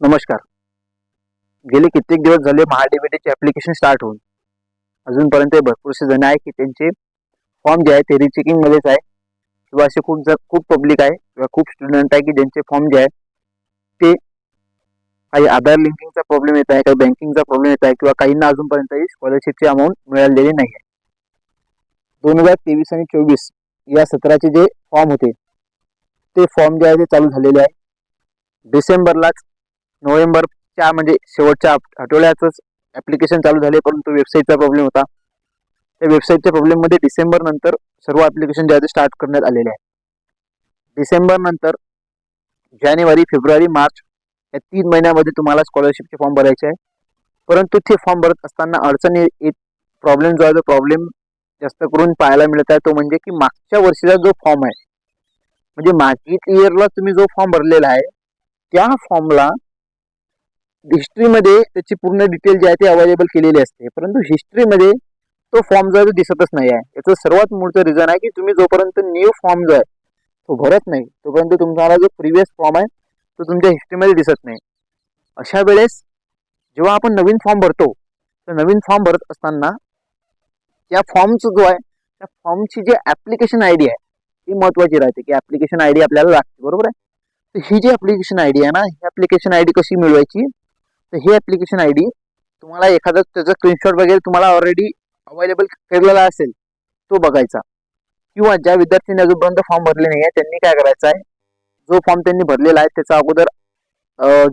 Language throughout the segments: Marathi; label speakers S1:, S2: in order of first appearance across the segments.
S1: नमस्कार. गेले कित्येक दिवस झाले महाडीबीटीचे ऍप्लिकेशन स्टार्ट होऊन. अजूनपर्यंत भरपूरसे जण आहे की त्यांचे फॉर्म जे आहे ते रिचेकिंगमध्येच आहे. किंवा असे खूप जण खूप पब्लिक आहे किंवा खूप स्टुडंट आहे की ज्यांचे फॉर्म जे आहे ते काही आधार लिंकिंगचा प्रॉब्लेम येत आहे काही बँकिंगचा प्रॉब्लेम येत आहे किंवा काहींना अजूनपर्यंतही स्कॉलरशिपची अमाऊंट मिळालेली नाही आहे. दोन हजार तेवीस आणि चोवीस या सत्राचे जे फॉर्म होते ते फॉर्म जे आहे ते चालू झालेले आहे. डिसेंबरलाच नोव्हेंबरच्या म्हणजे शेवटच्या आठवड्याचंच आठवड्यातच चालू झाले परंतु वेबसाईटचा प्रॉब्लेम होता. त्या वेबसाईटच्या प्रॉब्लेममध्ये डिसेंबर नंतर सर्व ॲप्लिकेशन जे आहे ते स्टार्ट करण्यात आलेले आहे डिसेंबर नंतर जानेवारी फेब्रुवारी मार्च या तीन महिन्यामध्ये तुम्हाला स्कॉलरशिपचे फॉर्म भरायचे आहे परंतु ते फॉर्म भरत असताना अडचण येत प्रॉब्लेम जो आहे तो प्रॉब्लेम जास्त करून पाहायला मिळत आहे. तो म्हणजे की मागच्या वर्षीचा जो फॉर्म आहे म्हणजे मागील इयरला तुम्ही जो फॉर्म भरलेला आहे त्या फॉर्मला हिस्ट्रीमध्ये त्याची पूर्ण डिटेल जी आहे ती अवेलेबल केलेली असते. परंतु हिस्ट्रीमध्ये तो फॉर्म जो आहे तो दिसतच नाही आहे. याचं सर्वात मोठं रिझन आहे की तुम्ही जोपर्यंत न्यू फॉर्म जो आहे तो भरत नाही तोपर्यंत तुम्हाला जो प्रिव्हियस फॉर्म आहे तो तुमच्या हिस्ट्रीमध्ये दिसत नाही. अशा वेळेस जेव्हा आपण नवीन फॉर्म भरतो तर नवीन फॉर्म भरत असताना त्या फॉर्मचं जो आहे त्या फॉर्मची जी ॲप्लिकेशन आय डी आहे ती महत्त्वाची राहते. की ॲप्लिकेशन आय डी आपल्याला लागते बरोबर आहे? तर ही जी ॲप्लिकेशन आय डी आहे ना ही ॲप्लिकेशन आय डी कशी मिळवायची? तर हे ॲप्लिकेशन आय डी तुम्हाला एखादा त्याचा स्क्रीनशॉट वगैरे तुम्हाला ऑलरेडी अवेलेबल केलेला असेल तो बघायचा. किंवा ज्या विद्यार्थ्यांनी अजूनपर्यंत फॉर्म भरले नाही आहे त्यांनी काय करायचं आहे? जो फॉर्म त्यांनी भरलेला आहे त्याचा अगोदर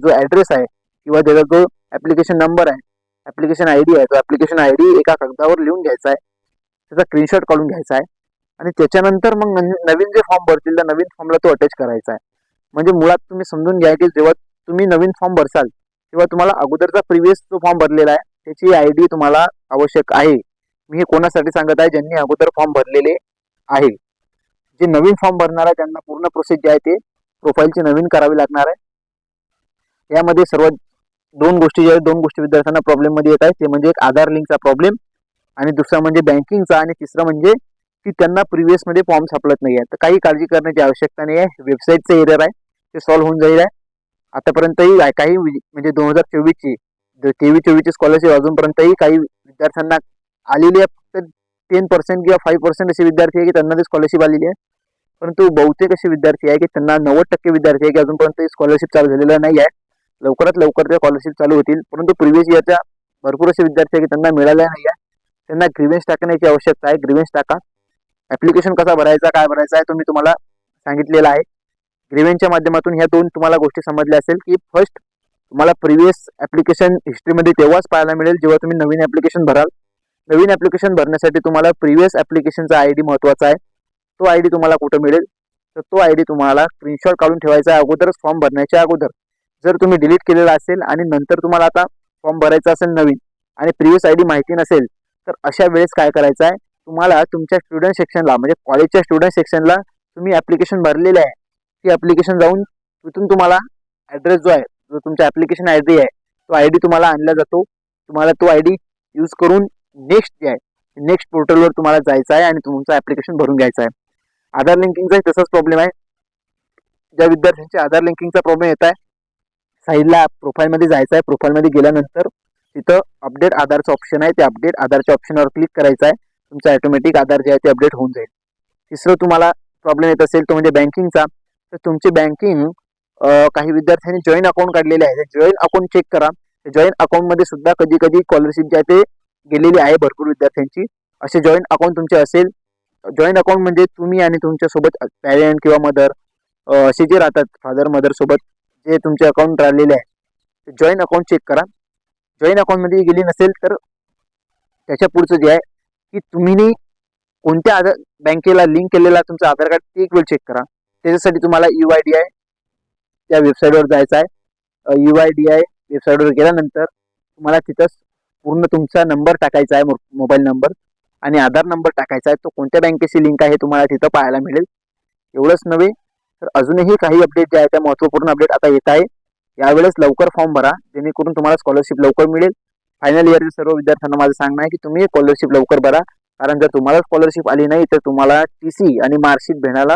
S1: जो ॲड्रेस आहे किंवा त्याचा जो ॲप्लिकेशन नंबर आहे ॲप्लिकेशन आय डी आहे तो ॲप्लिकेशन आय डी एका कागदावर लिहून घ्यायचा आहे. त्याचा स्क्रीनशॉट काढून घ्यायचा आहे. आणि त्याच्यानंतर मग नवीन जे फॉर्म भरतील त्या नवीन फॉर्मला तो अटॅच करायचा आहे. म्हणजे मुळात तुम्ही समजून घ्या की जेव्हा तुम्ही नवीन फॉर्म भरसाल किंवा तुम्हाला अगोदरचा प्रिव्हियस जो फॉर्म भरलेला आहे त्याची आय डी तुम्हाला आवश्यक आहे. मी हे कोणासाठी सांगत आहे? ज्यांनी अगोदर फॉर्म भरलेले आहे. जे नवीन फॉर्म भरणार आहे त्यांना पूर्ण प्रोसेस जे आहे ते प्रोफाईलची नवीन करावी लागणार आहे. यामध्ये सर्वात दोन गोष्टी ज्या आहेत दोन गोष्टी विद्यार्थ्यांना प्रॉब्लेममध्ये येत आहेत. ते म्हणजे एक आधार लिंकचा प्रॉब्लेम आणि दुसरा म्हणजे बँकिंगचा आणि तिसरा म्हणजे की त्यांना प्रिव्हियसमध्ये फॉर्म सापडत नाही आहे तर काही काळजी करण्याची आवश्यकता नाही आहे वेबसाईटचं एरर आहे. ते सॉल्व्ह होऊन जाईल. आहे आतापर्यंतही काही म्हणजे दोन हजार चोवीसची तेवीस चोवीसची स्कॉलरशिप अजूनपर्यंतही काही विद्यार्थ्यांना आलेली आहे. फक्त टेन पर्सेंट किंवा फाईव्ह पर्सेंट असे विद्यार्थी आहे की त्यांना ती स्कॉलरशिप आलेली आहे. परंतु बहुतेक असे विद्यार्थी आहे की त्यांना नव्वद टक्के विद्यार्थी आहे की अजूनपर्यंत स्कॉलरशिप चालू झालेलं नाही आहे. लवकरात लवकर त्या स्कॉलरशिप चालू होतील. परंतु प्रिव्हियस इयरच्या भरपूर असे विद्यार्थी आहे की त्यांना मिळाल्या नाही आहे. त्यांना ग्रीवेन्स टाकण्याची आवश्यकता आहे. ग्रीवेन्स टाका. ॲप्लिकेशन कसा भरायचा काय भरायचा आहे तो मी तुम्हाला सांगितलेला आहे. ग्रीवेन्सच्या माध्यमातून ह्या दोन तुम्हाला गोष्टी समजल्या असेल की फर्स्ट तुम्हाला प्रिव्हियस ॲप्लिकेशन हिस्ट्रीमध्ये तेव्हाच पाहायला मिळेल जेव्हा तुम्ही नवीन ॲप्लिकेशन भराल. नवीन ॲप्लिकेशन भरण्यासाठी तुम्हाला प्रिव्हियस ॲप्लिकेशनचा आय डी महत्त्वाचा आहे. तो आय डी तुम्हाला कुठं मिळेल? तर तो आय डी तुम्हाला स्क्रीनशॉट काढून ठेवायचा आहे अगोदरच फॉर्म भरण्याच्या अगोदर. जर तुम्ही डिलीट केलेला असेल आणि नंतर तुम्हाला आता फॉर्म भरायचा असेल नवीन आणि प्रिव्हियस आय डी माहिती नसेल तर अशा वेळेस काय करायचं आहे? तुम्हाला तुमच्या स्टुडंट सेक्शनला म्हणजे कॉलेजच्या स्टुडंट सेक्शनला तुम्ही ॲप्लिकेशन भरलेले आहे. ती ऍप्लिकेशन जाऊन तिथून तुम्हाला ऍड्रेस जो आहे जो तुमचा ऍप्लिकेशन आय डी आहे तो आय डी तुम्हाला आणला जातो. तुम्हाला तो आय डी यूज करून नेक्स्ट जे आहे नेक्स्ट पोर्टलवर तुम्हाला जायचं आहे आणि तुमचं ऍप्लिकेशन भरून घ्यायचं आहे. आधार लिंकिंगचाही तसाच प्रॉब्लेम आहे. ज्या विद्यार्थ्यांचे आधार लिंकिंगचा प्रॉब्लेम येत आहे साईडला प्रोफाईलमध्ये जायचं आहे. प्रोफाईलमध्ये गेल्यानंतर तिथं अपडेट आधारचं ऑप्शन आहे. ते अपडेट आधारच्या ऑप्शनवर क्लिक करायचं आहे. तुमचं ऑटोमॅटिक आधार जे आहे ते अपडेट होऊन जाईल. तिसरं तुम्हाला प्रॉब्लेम येत असेल तो म्हणजे बँकिंगचा तर तुमचे बँकिंग काही विद्यार्थ्यांनी जॉईन अकाउंट काढलेले आहे. जॉईन अकाउंट चेक करा. जॉईन अकाउंटमध्ये सुद्धा कधी कधी स्कॉलरशिप जे आहे ते गेलेली आहे भरपूर विद्यार्थ्यांची असे जॉईंट अकाउंट तुमचे असेल. जॉईंट अकाउंट म्हणजे तुम्ही आणि तुमच्यासोबत पॅरेंट किंवा मदर असे जे राहतात फादर मदर सोबत जे तुमचे अकाउंट राहिलेले आहे. ते जॉईंट अकाउंट चेक करा. जॉईंट अकाउंटमध्ये गेली नसेल तर त्याच्या पुढचं जे आहे की तुम्ही कोणत्या आधार बँकेला लिंक केलेला तुमचं आधार कार्ड ते एक वेळ चेक करा. त्याच्यासाठी तुम्हाला यू आय डी आय त्या वेबसाईटवर जायचं आहे. यू आय डी आय वेबसाईटवर गेल्यानंतर तुम्हाला तिथंच पूर्ण तुमचा नंबर टाकायचा आहे मोबाईल नंबर आणि आधार नंबर टाकायचा आहे. तो कोणत्या बँकेची लिंक आहे तुम्हाला तिथं पाहायला मिळेल. एवढंच नव्हे तर अजूनही काही अपडेट जे आहे त्या महत्त्वपूर्ण अपडेट आता येत आहे. यावेळेस लवकर फॉर्म भरा जेणेकरून तुम्हाला स्कॉलरशिप लवकर मिळेल. फायनल इयरच्या सर्व विद्यार्थ्यांना माझं सांगणं आहे की तुम्ही स्कॉलरशिप लवकर भरा. कारण जर तुम्हाला स्कॉलरशिप आली नाही तर तुम्हाला टी सी आणि मार्कशीट भेटायला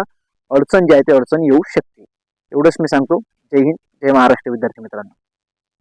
S1: अडचण जी आहे ते अडचण येऊ शकते. एवढंच मी सांगतो. जय हिंद जय महाराष्ट्र विद्यार्थी मित्रांनो.